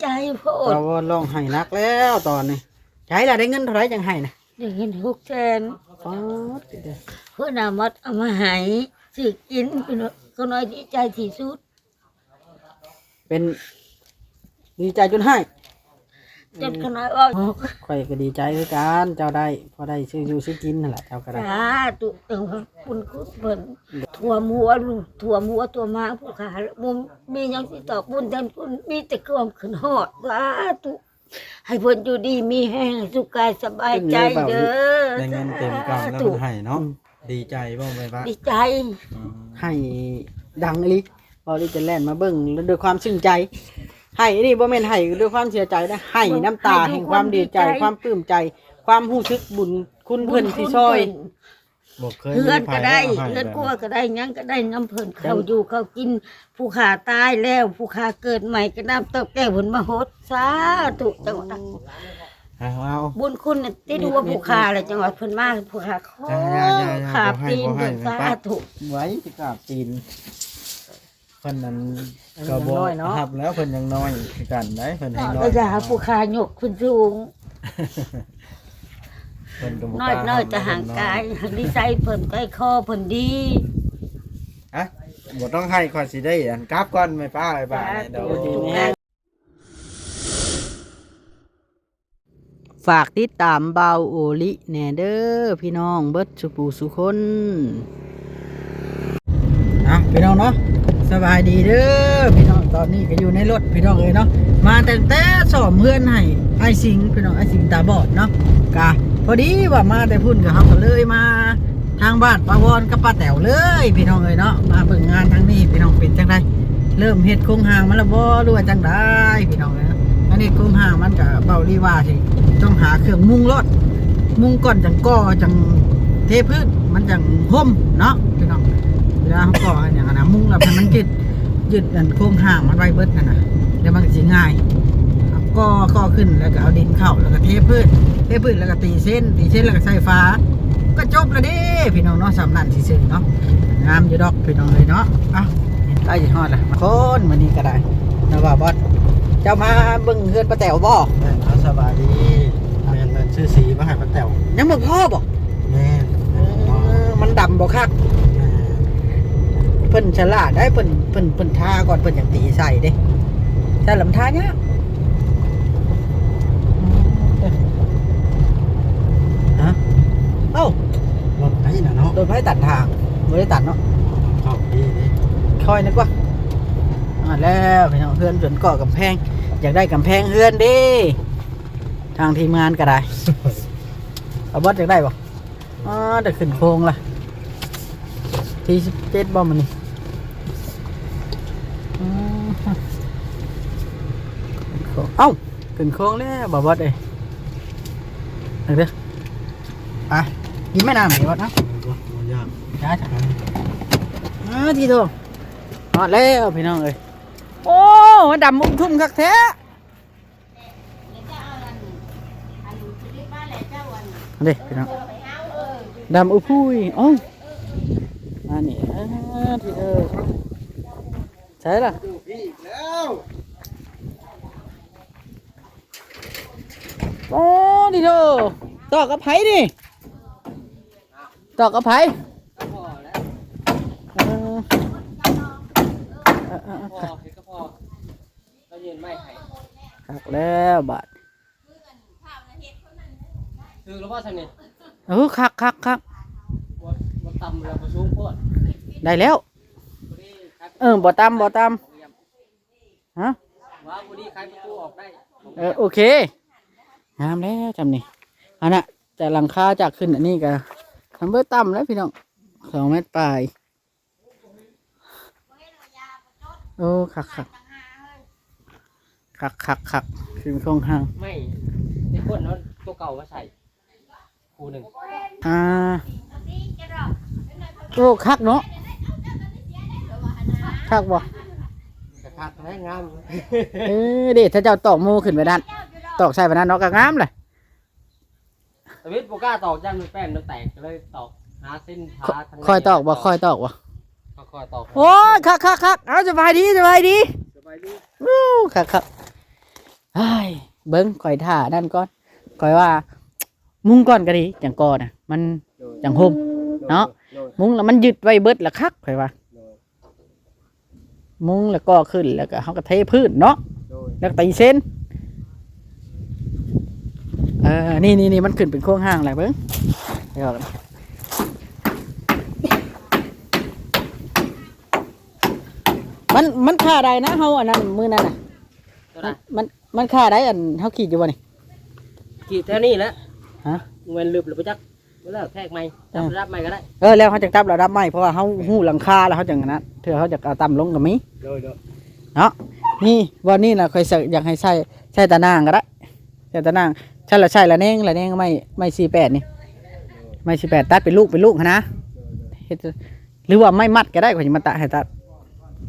ใจโพดเราว่าลองให้นักแล้วตอนนี้ใช้ละได้เงินเท่าไหรจังให้นะได้เงินหกแสนป๊าดเด้อเพื่อนอามัดเอามาให้สิกินพี่น้องก็น้อยดีใจที่สุด เป็นดีใจจนให้ จนขนาดว่าข่อยก็ดีใจคือกันเจ้าได้ พอได้ซื้ออยู่ซื้อกินนั่นแหละเจ้าก็ได้สาตุเต็งคุณคุณเพิ่นถั่วมัวลูกถั่วมัวตัวมาผู้ขามุมมีหยังสิตอบบุญแทนคุณมีแต่ความขึ้นฮอดสาตุให้เพิ่นอยู่ดีมีแห้งสุขกายสบายใจเด้อได้เงินเต็มกำแล้วสาธุมันให้เนาะดีใจบ่ไปปะดีใจอืมให้ดังอลิบอลิจะแล่นมาเบิ่งแล้วด้วยความซึ้งใจ ให้นี่บ่แม่นให้ด้วยความเสียใจนะให้น้ำตาแห่งความดีใจ ความปลื้มใจ ความรู้สึกบุญคุณเพิ่นที่ซอยบ่เคยเพื่อนก็ได้มีไผเพื่อนแบบกลัวก็ได้หยังก็ได้น้ำเพิ่นเขาอยู่เขากินผู้ขาตายแล้วผู้ขาเกิดใหม่ก็น้ำเติบแก้วผลมาหดสาธุจังหวัดเอาเอาบุญคุณน่ะที่ดูว่าผู้ขาเลยจังหวัดเพิ่นมาผู้ขาขออย่าอย่าอย่าขาบ่ให้ปีนบ่ให้เพิ่นบ่สาให้ธุไว้ที่กราบตีน เพิ่นนั้นเออก็บ่ยังน้อยเนาะ รับแล้วเพิ่นยังน้อยคือกันได้เพิ่นให้น้อก็ยจะหาผู้ขายกขึ้นสูง เพิ่นก็บ่น้อยกล้น้อยรับจะห่างกายดีใจเพิ่นใกล้คอเพิ่นดีอะบ่ต้องให้ข่อยสิได้อันกราบก่อนไม่ป้าไอ้บ้าเนี่ยเดี๋ยวสาธุดีแฮงฝากติดตามเบาโอลิแหน่เด้อพี่น้องเบิดสุปูสุคน อะพี่น้องเนาะ สบายดีเด้อพี่น้องตอนนี้ก็อยู่ในรถพี่น้องเลยเนาะมาแต่แต่สอบเพื่อนให้ไอสิงพี่น้องไอสิงตาบอดเนาะกะพอดีว่ามาแต่พุ่นกับเขาก็เลยมาทางบ้านปาวอนกับป้าแต๋วเลยพี่น้องเลยเนาะมาเบิ่งงานทางนี้พี่น้องเป็นจังไดเริ่มเฮ็ดโครงหางมาแล้วบ่รู้ว่าจังได้พี่น้องเลยเนาะอันนี้โครงหางมันก็เบาดีว่าสิต้องหาเครื่องมุงรถมุงก่อนจังก่อจังเทพื้นมันจังห่มเนาะพี่น้อง ลาเขาก่ออย่างนั้นนะมุ้งแล้วให้มันยึดยึดอันโครงห่างมันไว้เบิดนั่นนะเดี๋ยวมันก็สิง่ายเอาก่อก่อขึ้นแล้วก็เอาดินเข้าแล้วก็เทพื้นเทพื้นแล้วก็ตีเส้น ตีเส้นแล้วก็ใส่ฟ้า ก็จบแล้วเด้พี่น้องเนาะสำนันที่ซื่อเนาะงามอยู่ดอกพี่น้องเลยเนาะเอ้าใกล้จะฮอดละมาคนมื้อนี้ก็ได้นะว่าบอสเจ้ามาเบิ่งเฮือนป้าแต๋วบ่แม่นเอาสบายดีแม่นแม่นชื่อสีมาให้ป้าแต๋วยังบ่พอบ่แม่นเออมันดำบ่คัก เพิ่นฉลาดได้เพิ่นเพิ่นเพิ่นท่าก่อนเพิ่นอย่างตีใส่เด้แต่ลำท่าเนี่ยฮะเอ้ารถไผน่ะเนาะโดนไฟตัดทางไม่ได้ตัดเนาะเข้าดีเด้คอยนึกว่าอ่าแล้วพี่น้องเฮือนจนก่อกำแพง อยากได้กำแพงเฮือนเดิทางทีมงานก็ได้ เอาบอสอยากได้บ่อ๋อเดี๋ยวขึ้นโครงละทีสิบเจ็ดบอมมันนี่อืมขึ้นโครง เอ้าขึ้นโครงแล้วบ่บอสเอ้ยเอาเด้ออะกินแม่น้ำนี่บอสเนาะบ่บ่ยากจ้าจ้าอ่าทีโตนอดแล้วพี่น้องเอ้ยโอ้มันดำมุ้งทุ่มคักแท้เด็พี่น้องดำอุ้ยพุยโอ้าอันนี้อ่าทีเออใช่ล่ะ พี่แล้ว โอ้ทีโตต่อกกับไผ่ดิตอกกับไผ่เออเออเออเออพอเฮ็ดก็พอเราเย็นไม่ให้คักแล้วบาดคือแล้วว่าทางเออคักคักคักว่าว่าต่ำแล้วก็สูงโพดได้แล้ว เออบ่ตามบ่ตามฮะว่าบุรีคลายประตูออกได้ เออโอเค งามแล้วจำนี่อันน่ะแต่หลังคาจากขึ้นอันนี้ก็ทำเบอร์ต่ำแล้วพี่น้องสองเมตรปลายโอ้คักคักคักคักคักคือโครงห้างไม่ในคนเนาะตัวเก่ามาใส่คูหนึ่งอ่าโอ้คักเนาะคักบ่กระทะแรงงามเออเด็ถ้าเจ้าตอกหมูขึ้นไปด้าน ตอกใส่ไปด้านเนาะก็งามเลยแต่วิทย์โบกล้าตอกย่านมันแป้นมันแตกก็เลยตอกหาเส้นหาทางในคอยตอกบ่คอยตอกบ่ค่อยๆตอกโอ้ยคักคักคักเอาสบายดีสบายดีสบายดีอู้คักคักเฮ้ยเบิ้งข่อยท่านั่นก่อนข่อยว่า มุ้งก่อนก็ดีจังก่อนน่ะ มันจังห่มเนาะมุ้งแล้วมันยึดไว้เบิดละคักข่อยว่ามุ้งแล้วก็ขึ้นแล้วก็เขาก็เทพื้นเนาะแล้วก็ตีเส้น เออ นี่นี่นี่มันขึ้นเป็นโค้งห้างอะไรเบิ้งเดี๋ยวก่อนมันมันค่าใดนะเฮาอันนั้นมือนั่นน่ะตัวไหนมันมันค่าใดอันเฮาขีดอยู่บ่นี่กี่เท่านี้แหล้วฮะเงินลืมหรือไปจักเมื่อแทกใหม่จับรับใหม่ก็ได้เออแล้วเขาจะจับระดับไม้เพราะว่าเขาหู้หลังคาแล้วเขาจังนั้นเถื่อเขาจะเอาต่ำลงกับมีโดยโดยเนาะนี่วันนี้นะเคยอยากให้ใช้ใช้ตะนางก็ได้ใช้ตะนางใช่ละใช่ละเน่งละเน่งไม่ไม่สี่แปดนี่ไม่สี่แปดตัดเป็นลูกเป็นลูกหั้นนะเฮ็ดหรือว่าไม่มัดก็ได้กว่าจะมาตัดให้ตัด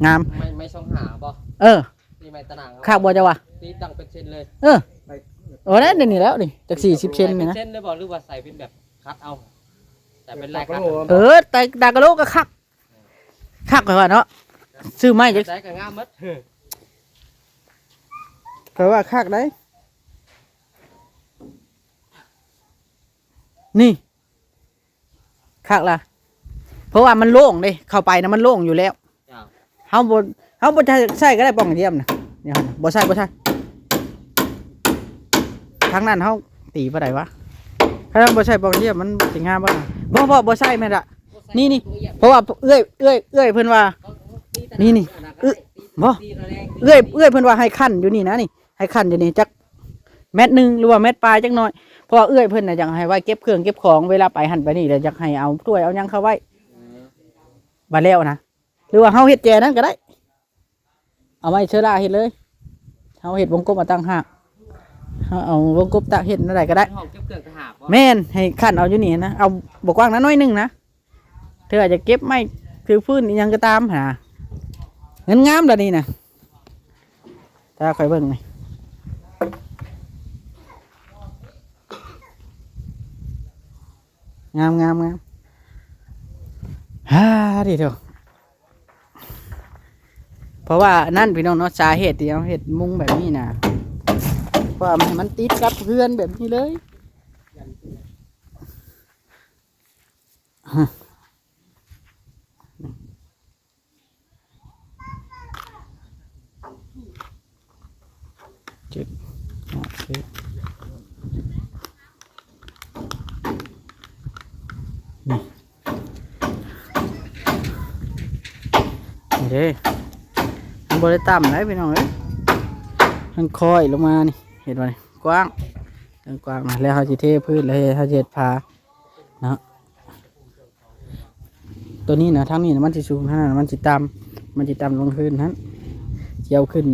งามไม่ไม่ช่องหาบ่เออตีไม่ตะหนังข้าวบัวจะวะตีดังเป็นเส้นเลย เออโอ้ได้เดี๋ยวนี้แล้วนี่จากสี่สิบเซนนี่นะเส้นเลยบ่หรือว่าใส่เป็นแบบคัดเอาแต่เป็นลายคัดเออแต่ดากระโลกก็คักคักไปว่าเนาะซื้อไม้จะใส่กับงามมัดแปลว่าคักได้ นี่คักละเพราะว่ามันโล่งเลยเข้าไปนะมันโล่งอยู่แล้วจ้าเฮาบ่เฮาบ่ใช่ใส่ก็ได้ป้องเยี่ยมนะเดี๋ยวนะบ่ใส่บ่ใช่ทางนั้นเฮาตีบ่ได้วะถ้าเราบ่ใส่ป้องเยี่ยมมันสิงามบ่ล่ะบ่บ่บ่ใส่แม่นละนี่นี่เพราะว่าเอื้อยเอื้อยเอื้อยเพิ่นว่า นี่นี่อึบ่เอื้อยเอื้อยเพิ่นว่าให้ขั้นอยู่นี่นะนี่ ให้ขั้นอยู่นี่จักเม็ดหนึงหรือว่าเม็ดปลายจักหน่อยเพราะว่าเอื้อยเพิ่นน่ะอยากให้ไว้เก็บเครื่องเก็บของเวลาไปหันไปนี่แล้วอยากให้เอาถ้วยเอาหยังเข้าไว้บาแล้วนะหรือว่าเฮาเฮ็ดแจนั้นก็ได้ เอาไม้เชื้อราเฮ็ดเลยเฮาเฮ็ดวงกบมาตั้งหากเฮาเอาวงกบตะเฮ็ดอะไรก็ได้ห้องเก็บเครื่องทหารบ่แม่นให้ขั้นเอาอยู่นี่นะเอาบกว้างนะน้อยหนึงนะเธออาจจะเก็บไม่ถือพื้นอิหยังก็ตามหาเงินงามแล้วนี่นะถ้าคอยเบิ่งไหม งามงามงามฮ่าดีเถอะเพราะว่านั่นพี่น้องเนาะสาเหตุที่เอาเห็ดมุงแบบนี้นะเพราะมันมันติดกับเพื่อนแบบนี้เลยเจ็ดโอเค เด้มันบริต่ำเลยพี่น้องเอ้ยมันคอยลงมานี่เห็นไหมกว้างเรื่องกว้างนะแล้วเขาจะเทพื้นแล้วเขาจะเฮ็ดพาเนาะตัวนี้นะทั้งนี้นะมันจะสูงเท่านั้นมันจะต่ำมันจะต่ำลงพื้นนั้นเจียวขึ้น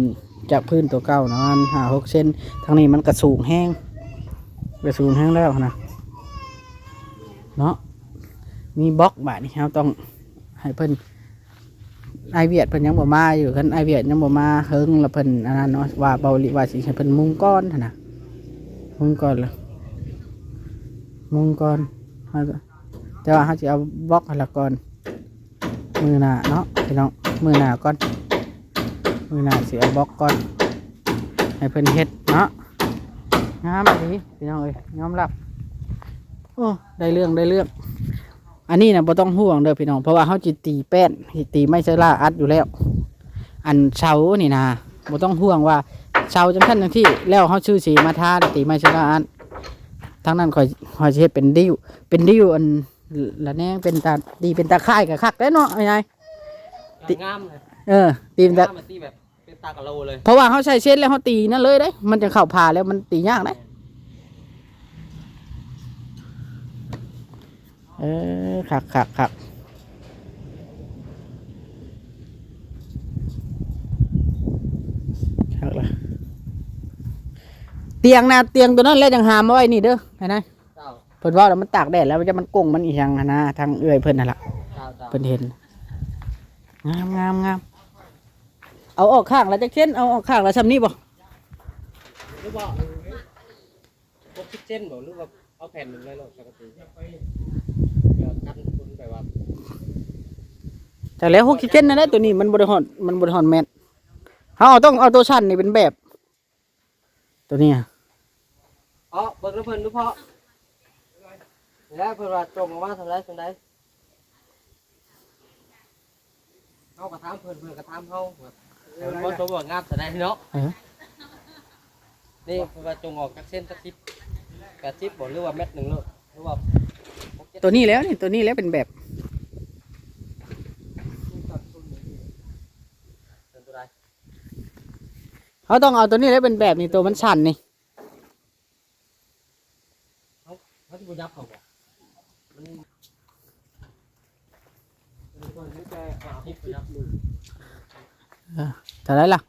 จากพื้นตัวเก่านะมันหาหกเซนทางนี้มันกระสูงแห้งกระสูงแห้งแล้วนะเนาะมีบล็อกบาทนี่เราต้องให้เพิ่น ไอเวียดเพิ่นยังบ่มาอยู่คันไอเวียดยังบ่มาเฮิงล้วเพิ่นอันนั้นเนาะว่าเบาหลิว่าสิให้เพิ่นมุงก้อนหั่นนะมุงก้อนละมุงก้อนเราจะแต่ว่าเขาจะเอาบล็อกละก่อนมือหน้าเนาะพี่น้องมือหน้าก่อนมือหน้าเสียบล็อกก่อนให้เพิ่นเฮ็ดเนาะงามดีพี่น้องเอ้ยยอมรับโอ้ได้เรื่องได้เรื่อง อันนี้นะบ่ต้องห่วงเด้อพี่น้องเพราะว่าเฮาจิตีแป้นสิตีไม่ใช่ล่าอัดอยู่แล้ว อันเสานี่นะบ่ต้องห่วงว่าเสาจังซั่นจังที่แล้วเฮาชื่อสีมาทาตีไม่ใช่ล่าอัดทั้งนั้นข่อยข่อยสิเฮ็ดเป็นดิ้วเป็นดิ้วอันละแนงเป็นตาดีเป็นตาข่ายกับคักได้เนาะไอ้นายงามเลยเออตีเป็นตางามมันตีแบบเป็นตากะโลเลยเพราะว่าเขาใช้เส้นแล้วเขาตีนั่นเลยได้ มันจะเข้าผ่าแล้วมันตียากได้ เออขักขักขักขักละเตียงนะเตียงตัวนั้นแล้วยังหามมาไว้นี่เด้อเห็นไหมเจ้าเพิ่นว่าแล้วมันตากแดดแล้วมันจะมันกงมันอีหยังหั้นนะทางเอื้อยเพิ่นนั่นล่ะเจ้าเจ้าเพิ่นเห็นงามงามงามเอาออกข้างแล้วจักเช่นเอาออกข้างแล้วซำนี้บ่หรือว่าพวกคิดเส้นบ่หรือว่าเอาแผ่นหนึ่งเลยหรอกปกติ เดี๋ยวกันคุณแบบว่าจากแล้วหกสิบเจ็ดนั่นแหละตัวนี้มันบริหารมันบริหารแมนเขาเอาต้องเอาตัวชั้นนี่เป็นแบบ ตัวเนี้ยอ๋อเบิ่งน้ำเพิ่นดูพ่อแล้วเพิ่นว่าตรงออกมาเท่าไรเท่าไรเอากระทำเพิ่นเพิ่นกระทำเฮาเออบ่สมว่างามเท่าไรเนาะเออนี่เพิ่นว่าจงออกจากเส้นสักสิบแปดสิบบ่หรือว่าเม็ดหนึ่งเนาะหรือว่าหกเจ็ด ตัวนี้แล้วนี่ตัวนี้แล้วเป็นแบบเขาต้องเอาตัวนี้แล้วเป็นแบบนี่ตัวมันสั่นนี่เขาจะยับเขาบ่เท่าไรล่ะ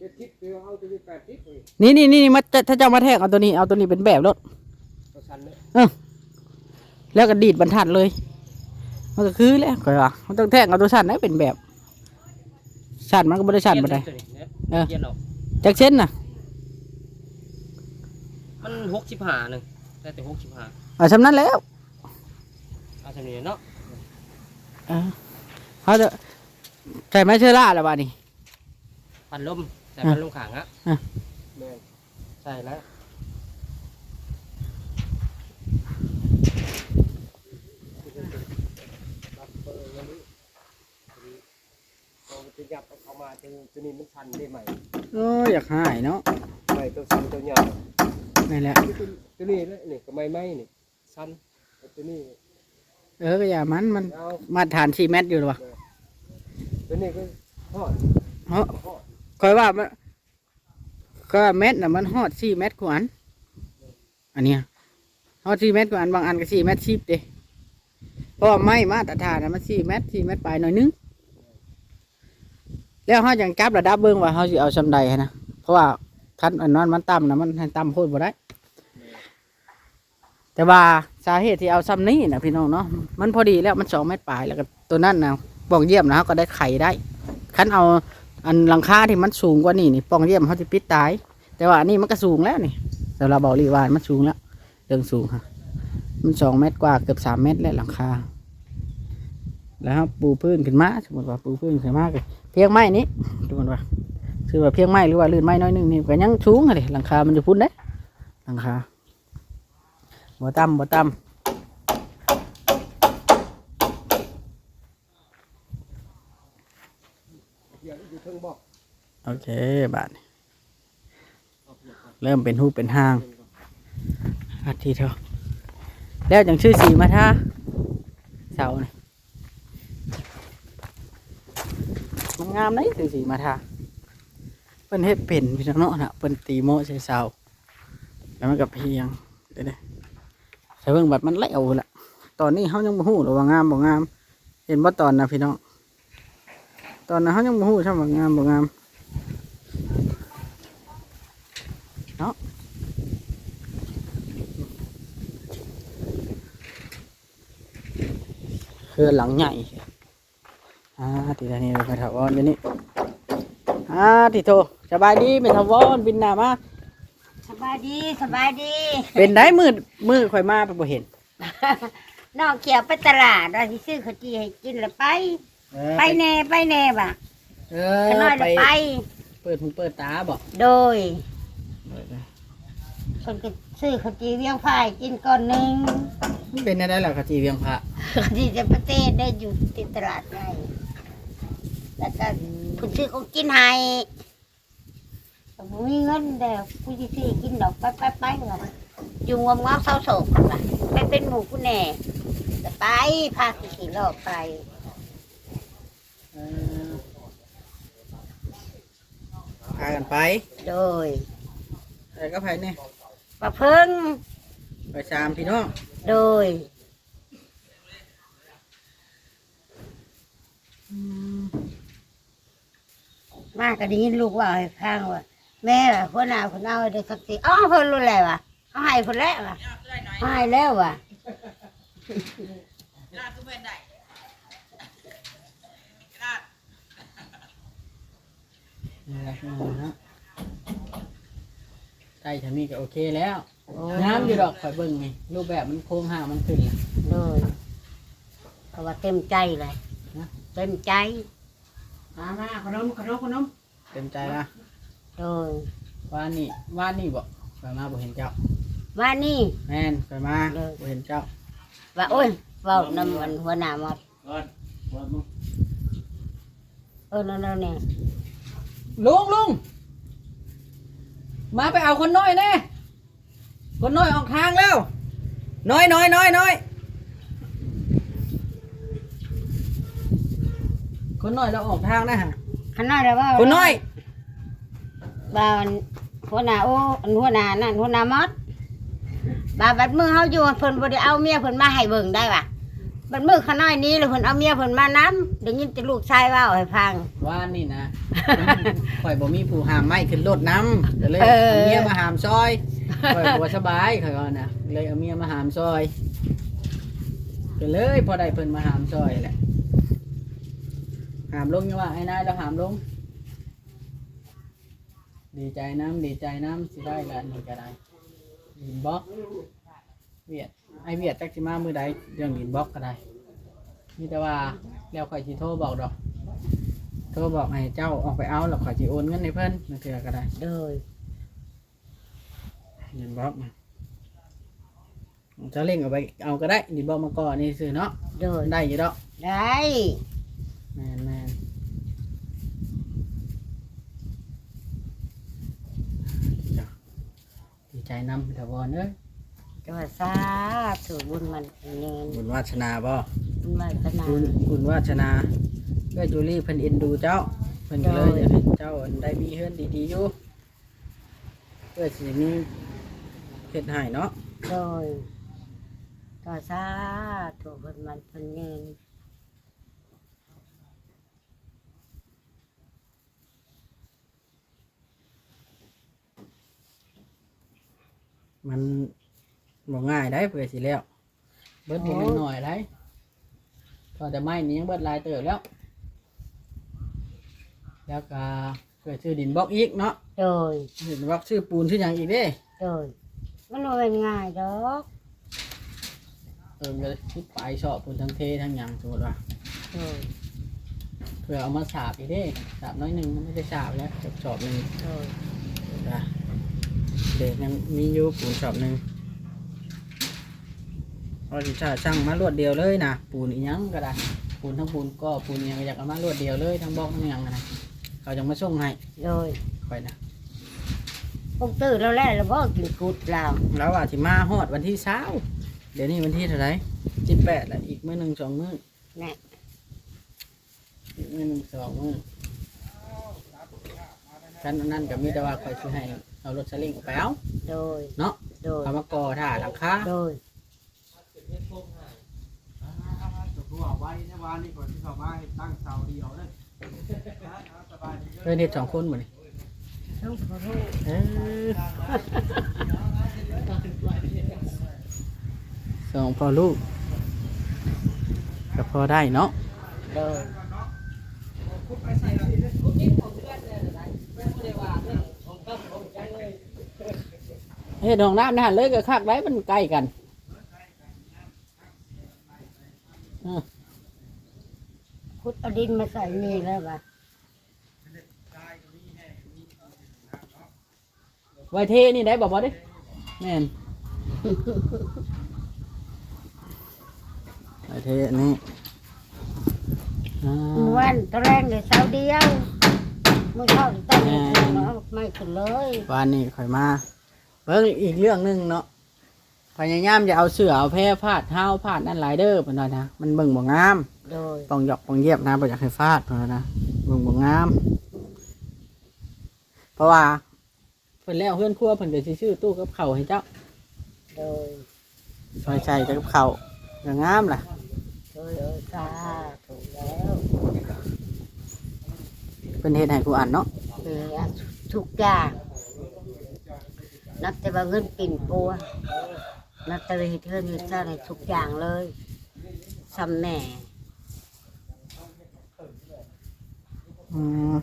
เจ็ดสิบอืมเจ็ดสิบเดี๋ยวเอาตัวนี้แปดสิบเลยนี่นี่นี่มาจะถ้าจะเอามาแทกเอาตัวนี้เอาตัวนี้เป็นแบบรถตัวชันเนี่ยแล้วก็ดีดบรรทัดเลย มันก็คือแล้วก็ว่ามันต้องแทกเอาตัวสั่นให้เป็นแบบสั่นมันก็ไม่ได้สั่นบ่ได้ตัวนี้เนี่ยเออเขียนออกจักเส้นน่ะ มันหกสิบห้าหนึ่งได้แต่หกสิบห้าเอาสำนั้นแล้วเอาจำนี้เนาะเออเขาจะใส่ไม้เชื้อราแล้วบ้านี่พันลม ใส่พันลมขังอะอะ แม่นใช่แล้วเอาไปยับเอาเข้ามาตัวตัวนี้มันชันได้ไหมโอ้ยอยากหายเนาะไม่ตัวชันตัวใหญ่นี่แหละ ตัวนี้เลยนี่ก็ไม่ไหมนี่ชันตัวนี้เออก็อย่ามันมันเอามาตรฐานสี่เมตรอยู่หรอวะตัวนี้ก็ทอดเพราะ คอยว่ามันก็เม็ดน่ะมันฮอดสี่เมตรกว่าอันอันเนี้ยฮอดสี่เมตรกว่าอันบางอันก็สี่เมตรสิบเด้เพราะว่าไม้มาตรฐานน่ะมันสี่เมตรสี่เมตรปลายหน่อยนึงแล้วเขายังจับระดับเบิ้งว่าเขาสิเอาชำใดนะเพราะว่าคันอันนั้นมันต่ำนะมันให้ต่ำโพดบ่ได้ แต่ว่าสาเหตุที่เอาซ้ำนี้นะพี่น้องเนาะมันพอดีแล้วมันสองเมตรปลายแล้วก็ตัวนั้นนะปองเยี่ยมนะก็ได้ไข่ได้คันเอา อันหลังคาที่มันสูงกว่านี่นี่ป้องเยี่ยมเขาจะปิดตาย แต่ว่าอันนี้มันก็สูงแล้วนี่แต่เราบอกรีวานมันสูงแล้วเรื่องสูงค่ะ มันสองเมตรกว่าเกือบสามเมตรแล้วหลังคา แล้วปูพื้นขึ้นมาสมมติว่าปูพื้นขึ้นมาก็เพียงไม้นี้สมมติว่าคือว่าเพียงไม้หรือว่าลื่นไม้น้อยนึงนี่ก็ยังสูงเลยหลังคา มันจะพุ่นได้หลังคาบ่ต่ำบ่ต่เดี๋ยวอยู่เทิงบอกำ โอเคบาทเริ่มเป็นหูเป็นห้างอาทีเถอะแล้วจังชื่อสีมาท่าเสาเนี่ยมันงามเลยชื่อสีมาท่าเพิ่นเฮ็ดเป็นพี่น้องเนาะนะเพิ่นตีโมใส่เสาแล้วมันก็เพียงเด้อๆใส่เบิ่งบัดมันไหลเอาละตอนนี้เฮายังบ่ฮู้หรอกว่างามบ่งาม เห็นบ่ตอนนะพี่น้องตอนนั้นเขายังบ่ฮู้ช่ำว่างามบ่งามเนาะ คือหลังใหญ่อ่าทีนี้เราไปถาวรอยู่นี่อ่าทีโทสบายดีเป็นถาวรบินหน้ามาสบายดีสบายดี เป็นได้มืดมืดข่อยมาไปบ่เห็นน้องเขียวไปตลาดเราสิซื้อข้าวจีให้กินแล้วไป ไปแน่ไปแน่บ่ะเอขน้อยอแล้วไปไป เปิดหูเปิดตาบ่โดย คนก็ซื้อข้าวจีเวียงพายกินก่อนหนึ่งเป็นได้แล้วขจีเวียงพระข้าวจีจะประเทศได้อยู่ติดตลาดไงแล้วก็ผู้ซื้อเขากินให้แต่บ่มีเงินเดี๋ยวผู้ที่ซื้อกินดอกไปไปไปเงินอยู่งอมงอเศร้าโศกกันว่ะไปเป็นหมู่ผู้แน่แต่ไปพาขี่รอบไปเออพากันไป โดยอะไรก็ไปเนี่ย ประเพิ่งไปสามพี่น้องโดยมากก็ได้ยินลูกว่าให้ฟังว่าแม่ว่าคนเอาคนเอาได้สักทีอ๋อเพิ่นรู้แล้วว่ะเอาให้เพิ่นแล้วว่ะเอาให้แล้วว่ะนี่แหละพี่น้องนะ ใกล้ทางนี้ก็โอเคแล้วโอ้น้ำอยู่ดอกข่อยเบิ่งไงรูปแบบมันโค้งห่างมันขึ้นแล้วโดยเพราะว่าเต็มใจเลยนะ เต็มใจ มามาขนมขนมขนมเต็มใจนะโดยว่านี่ว่านี่บ่ไปมาบ่เห็นเจ้า ว่านี่ แม่นไปมาเออ บ่เห็นเจ้าว่าโอ้ยเว้านำมันหัวหน้าหมดก่อนว่ามึงเออนั่นๆเนี่ยลุงลุง มาไปเอาคนน้อยแน่คนน้อยออกทางแล้ว น้อยน้อยน้อยน้อยคนน้อยเราออกทางนะฮะขนาดแล้วว่าคนน้อยบ่าวหัวหน้าโอ้อันหัวหน้านั่นหัวหน้ามดบ่าวบัดมือเฮาอยู่เพิ่นบ่ได้เอาเมียเพิ่นมาให้เบิ่งได้ว่ะบัดมือขน้อยนี้แล้วเพิ่นเอาเมียเพิ่นมานํ ได้ยินแต่ลูกชายเว้าให้ฟัง ว่านี่นะ ข่อยบ่มีผู้หามไม่ขึ้นรถน้ำก็เลยเออ เอาเมียมาหามซอยข่อยบ่สบายข่อยว่านะเลยเอาเมียมาหามซอยก็เลยพอได้เพิ่นมาหามซอยแหละหามลงยังว่าไอ้นายเราหามลง ดีใจน้ำดีใจน้ำสิได้ละนี่ก็ได้ดินบล็อกเวียดไอเวียดจักสิมามือใดเรื่องดินบล็อกก็ได้ มีแต่ว่า แล้วข่อยสิโทรบอกดอก โทรบอกให้เจ้าออกไปเอาแล้วข่อยสิโอนเงินให้เพิ่นนั่นคือก็ได้โดยดินบล็อกนะเจะเล่งเอาไปเอาก็ได้ดินบล็อกมาก่อนนี่ซื้อเนาะโดยได้อยู่ดอกได้แม่นแม่นจ้ะดีใจนำถาวรเอ้ย ก็ว่าสาธุบุญมันเป็นเงินบุญวาสนาบ่บุญวาสนาบุญบุญวาสนาเพื่อจูลี่เพิ่นเอ็นดูเจ้าเพิ่นก็เลยโดยอยากให้เจ้าได้มีเฮือนดีๆอยู่เพื่อสิมีเฮ็ดให้เนาะโดยก็สาธุบุญมันเป็นเงินมัน บ่ง่ายได้เพื่อสิแล้ว เบิดบ่แม่นน้อยได้พอแต่ไม้นี่ยังเบิดหลายเติบแล้ว แล้วก็เพื่อซื้อดินบล็อกอีกเนาะโดยดินบล็อกซื้อปูนซื้อหยังอีกเด้โดยมันบ่เป็นง่ายดอกเออก็คิดไปชอบปูนทั้งเททั้งหยังสมมุติว่าโดยเพื่อเอามาสาบอีกเด้สาบน้อยหนึงมันไม่ได้สาบแล้วจอบๆหนึงโดยจ้ะเด็กยังมีอยู่ปูนชอบหนึ่ง เราจะช่างมารวดเดียวเลยนะปูนอีหยังก็ได้ปูนทั้งปูนก็ปูนอิหยังก็อยากเอามารวดเดียวเลยทั้งบล็อกทั้งหยังอะนะเขาจะมาส่งให้โดยไปนะพวกตื่นแล้วแหละแล้วบ่กินกุดแล้วแล้วว่าสิมาฮอดวันที่เช้าเดี๋ยวนี้วันที่เท่าไหร่สิบแปดแล้วอีกมื้อหนึ่งสองมื้อแน่ อีกมื้อหนึ่งสองมื้อกันอันนั่นก็มีแต่ว่าคอยซื้อให้เอารถสลิงออกไปเอาโดยเนาะโดยเอามาก่อถ่าหลังคาโดยเพื่อนเฮ็ดสองคนหมดนี่ต้องขอโทษเออสองพอลูกก็พอได้เนาะโดยเฮ็ดห้องน้ำนะเลยก็คักได้มันใกล้กัน คุดเอาดินมาใส่นี่แล้วบ่ะไว้เทนี่ได้บ่บ่เด้แม่นไว้เทอันนี้อ่าเมื่อวันตอนแรกเนี่ยเช้าเดียวมื้อเช้านี่ตั้งแต่เช้าเนาะไม่ขึ้นเลย วันนี้ข่อยมาเบิ่งอีกเรื่องหนึงเนาะพยายามจะเอาเสือเอาแพร่พาดเท้าพาดนั่นหลายเด้อเพิ่นว่านะมันเบิ่งบ่งาม โดยปองหยอกปองเยียบนะบ่อยากให้ฟาดเพิ่นว่านะเบิ่งบ่งาม เพราะว่าเพิ่นแล้วเพื่อนครัวเพิ่นก็สิซื้อตู้กับข้าวให้เจ้าโดยซอยใส่กับข้าวก็งามล่ะ โดยโดยสาถูกแล้วเพิ่นเฮ็ดให้กูอ่านเนาะเออทุกอย่างนับแต่ว่าเงินปิ่นปัวนับแต่ว่าเฮ็ดเทือนเฮ็ดซ่านให้ทุกอย่างเลยซ้ำแม่ อืม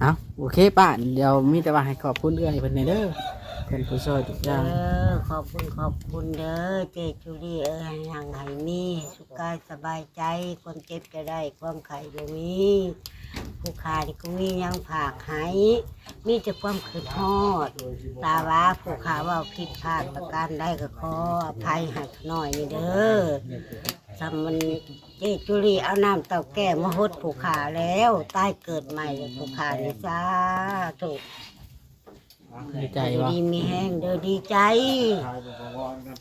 เอาโอเคป้าเดี๋ยวมีแต่ว่าให้ขอบคุณเอื้อยเพิ่นในเด้อเพิ่นผู้ช่วยทุกอเอย่างอขอบคุณขอบคุณเด้อเจจูดีเออให้ห่างให้มีสุขกายสบายใจคนเจ็บจะได้ความไข่บ่มีผู้ค้านี่ก็มียังฝากให้มีแต่ความคืดฮอด ตาว่าผู้ค้าเว่าผิดพลาดประการใดก็ขออภัยให้หน่อยนี่เด้อสำมัน เจจุลีเอาน้ำเต่าแก่มาหดผู้ค้าแล้วตายเกิดใหม่ผู้ค้านี่จ้าถูกดีใจวะดีมีแห้งเด้อดีใจทายบ่บ่กัน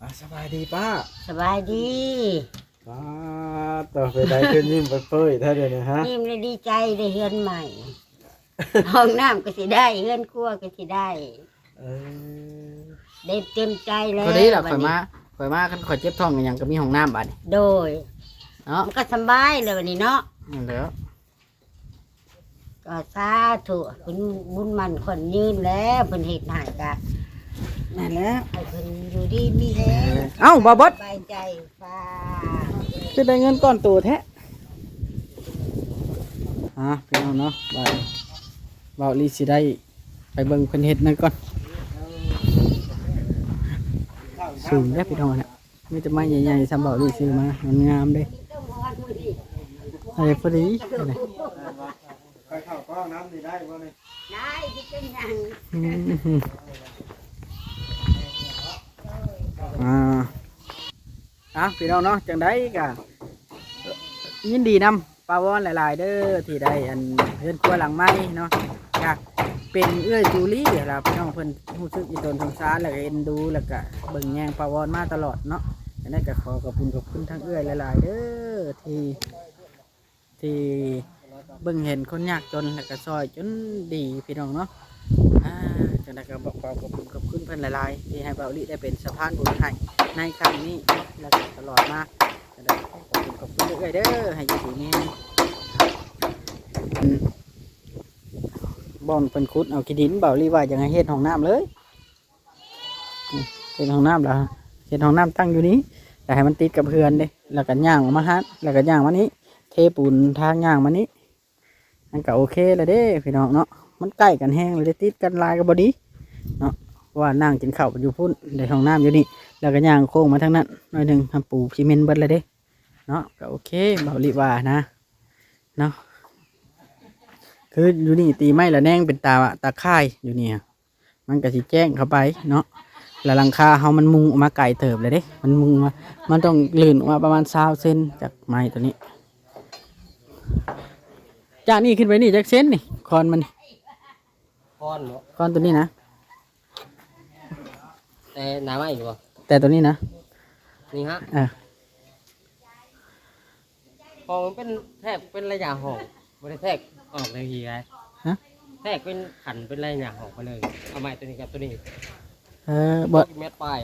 อะสบายดีป้า สบายดีป้าต่อไปได้ขึ้นยิ้มเปื่อยๆแท้เดี๋ยวนี้ฮะยิ้มเลยดีใจได้เฮือนใหม่ ห้องน้ำก็สิได้เฮือนครัวก็สิได้เออได้เต็มใจแล้วพอดีล่ะบัข่อยนี้มา ข่อยมาคันข่อยเจ็บท้องก็หยังก็มีห้องน้ำบัดนี้โดย เนาะมันก็สบายเลยวันนี้เนาะนั่นแหล้วก็สาธุเป็นบุญมันคนยืนแล้วเป็นเหตุหายกะนั่นแหละให้เพิ่นอยู่ดีมีแฮงเอ้าบ่บดสบายใจฟ้าจะได้เงินก้อนโตแท้ฮะพี่น้องเนาะบ่าวบ่าวลีสิได้ ไปเบิ่งเพิ่นเฮ็ดนั่นก่อน สูงเด้อพี่น้องเนี่ยมีแต่ไม้ใหญ่ๆสำบ่าวลีซื้อมามันงามเด้อะไรพอดีอะไรไปเข้าก้องน้ำนี่ได้บ่นี่ได้ที่เป็นหยังอืมอ่าอะพี่น้องเนาะจังได้กะยินดีนำปาวอนหลาย ๆ เด้อที่ได้อันเพื่อนครัวหลังไม้เนาะกะ เป็นเอื้อยจูลี่ล่ะพี่น้องเพิ่นรู้สึกอีตนสงสารแล้วก็เอ็นดูแล้วก็เบิ่งแยงปาวอนมาตลอดเนาะอันนั้นก็ขอขอบคุณขอบคุณทั้งเอื้อยหลายๆเด้อที่ที่เบิ่งเห็นคนยากจนแล้วก็ซอยจนดีพี่น้องเนาะอ่าจังไดก็บอกความขอบคุณขอบคุณเพิ่นหลายๆที่ให้เบาลิได้เป็นสะพานบุญให้ในครั้งนี้และก็ตลอดมาจังไดก็ขอบคุณขอบคุณเรื่อยเด้อให้อยู่ที่นี่ บ่อนเพิ่นขุดเอาขี้ดินเบาลิว่าอย่างให้เฮ็ดห้องน้ำเลยเฮ็ดห้องน้ำล่ะเฮ็ดห้องน้ำตั้งอยู่นี้แต่ให้มันติดกับเพื่อนเด้แล้วก็ย่างออกมาฮัดแล้วก็ย่างมานี้ เทปูนทางย่างมานี้มันก็โอเคแล้วเด้พี่น้องเนาะมันใกล้กันแห้งเลยติดกันลายกับบอดีเนาะว่านั่งกินข้าวอยู่พุ่นในห้องน้ำอยู่นี่แล้วก็ย่างโค้งมาทางนั้นหน่อยหนึ่งทำปูซีเมนต์เบิดเลยเด้เนาะก็โอเคเบาลิว่านะเนาะ คืออยู่นี่ตีไม้ละแนงเป็นตาตาข่ายอยู่เนี่ยมันก็สิแจ้งเข้าไปเนาะแล้วหลังคาเฮามันมุงออกมาไกลเติบเลยเด้ มันมุงมา มันต้องลื่นออกมาประมาณ20เซนจากไม้ตัวนี้ จากนี่ขึ้นไปนี่จากเซนนี่คอนมันก้อนเนาะก้อนตัวนี้นะ แต่หนาไม่หรือเปล่าแต่ตัวนี้นะ นี่ฮะอ่าพอมันเป็นแทกเป็นระยะห่องไม่ได้แทก ออกเลยทีไรฮะ แทกเป็นขันเป็นระยะห่องไปเลย เอาไม้ตัวนี้กับตัวนี้เออบ่เม็ดปลาย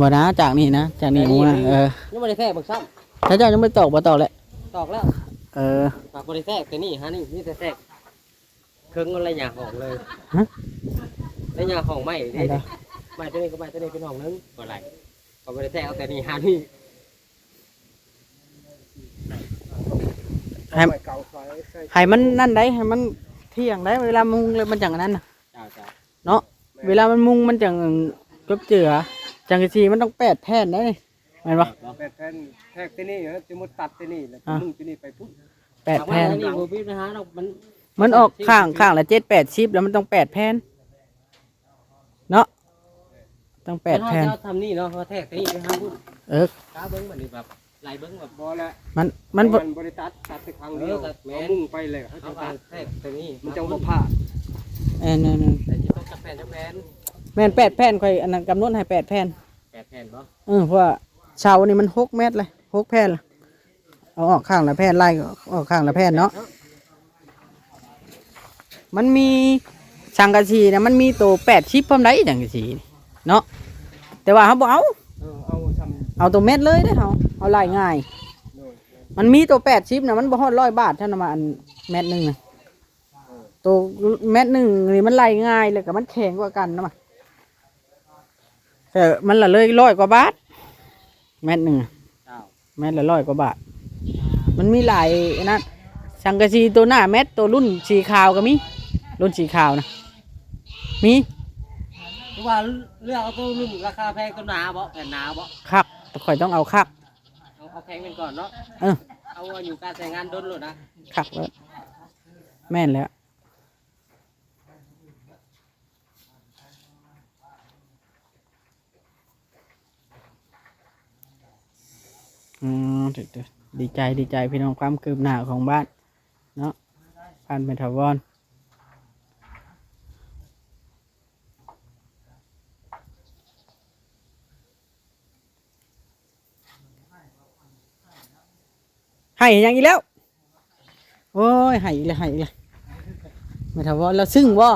บ่นะจากนี่นะจากนี่จากนี่มาคือเออยังไม่ได้แทกบักซ้ถ้าเจ้ายังไม่ตอกบ่ตอกแหละำตอกแล้วเออ ปากบริแทกตัวนี้ฮะนี่นี่แต่แทกเครื่องอะไรอย่างห่องเลยฮะระยะห่องไม่อะไรเด้ไม้ตัวนี้ก็ไม้ตัวนี้เป็นห่องนึงก็ไรก็บริแทกเอาแต่นี่ฮะนี่ให้ ให้มันนั่นได้ให้มันเที่ยงได้ เวลามุงเลยมันจังอันนั้นน่ะจ้าจ้าเนาะเวลามันมุงมันจังจบเจือจังสีมันต้องแปดแผ่นได้นี่แม่นบ่แปดแผ่นแทกที่นี่นะจะมุดตัดที่นี่แล้วอะมึงที่นี่ไปปุ๊บแปดแผ่นนี่โมบิลนะฮะเรามันมันออกข้างข้างละเจ็ดแปดชิปแล้วมันต้องแปดแผ่นเนาะต้องแปดแผ่นเจ้าทำนี่เนาะเขาแทกตัวนี้ไปห้าพุ่นเออกาเบิ้งแบบนี้แบบ ไหลเบิ้งแบบบอแล้วมันมันบ่มันบริตัดตัดแต่ครั้งเดียวเออตัดแม่เอานมุ่งไปเลยเขาเอาจะไปตัดแทกตัวนี้มันจังบ่พลาดเออนั่นๆแต่ที่ต้องจับแผ่นจับแผ่นแม่นแปดแผ่นค่อยอันนั้นกำหนดให้แปดแผ่นแปดแผ่นบ่เออเพราะว่าเสานี่มันหกเมตรเลยหกแผ่นละเอาออกข้างละแผ่นไล่ออกข้างละแผ่นเนาะมันมีสังกะสีนะมันมีตัวแปดชิปพร้อมได้สังกะสีเนาะแต่ว่าเขาบอกเอา เออเอาทเอาตัวเม็ดเลยได้อเขา เอาไล่ง่ายำโน่นมันมีตัวแปดชิปนะมันบ่ฮอดร้อยบาทเท่านั้นมาอันเม็ดหนึ่งนะตัวเม็ดหนึ่งนี่มันไล่ง่ายเลยกับมันแข็งกว่ากันนะมาแต่มันละเลยร้อยกว่าบาทเม็ดหนึ่งอะเจ้าเม็ดละร้อยกว่าบาท มันมีหลายอันนั้นสังกะสีตัวหน้าเม็ดตัวรุ่นสีขาวก็มีรุ่นสีขาวนะมีเพราะว่าเลือกเอาตัวรุ่นราคาแพงตัวหนาบ่แผ่นหนาบ่คักข่อยต้องเอาคัก เอาเอาแพงเป็นก่อนเนาะ เออเอาอยู่การใช้งานดนเลยนะขักแล้วแม่นแล้ว อืมเดี๋ยวๆดีใจดีใจพี่น้องความคืบหน้าของบ้าน เนาะบ้านเป็นทาวอ ให้ยังอีกแล้ว โอ้ยให้อีกแล้วให้อีกแล้วไม่ทาวอนแล้วซึ่งบ่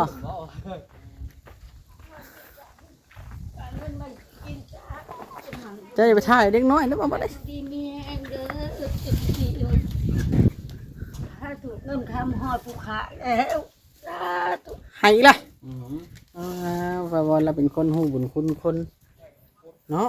จะไปถ่ายเด็กน้อยนะบ่บ่ได้ดีมีแองเด้อจุดที่เลยถ้าถูกเงินคำหอดผู้ขาแล้วสาธุให้อีกแล้วอืมอ่าว่าว่าเราเป็นคนหูบุญคุณคน เนาะ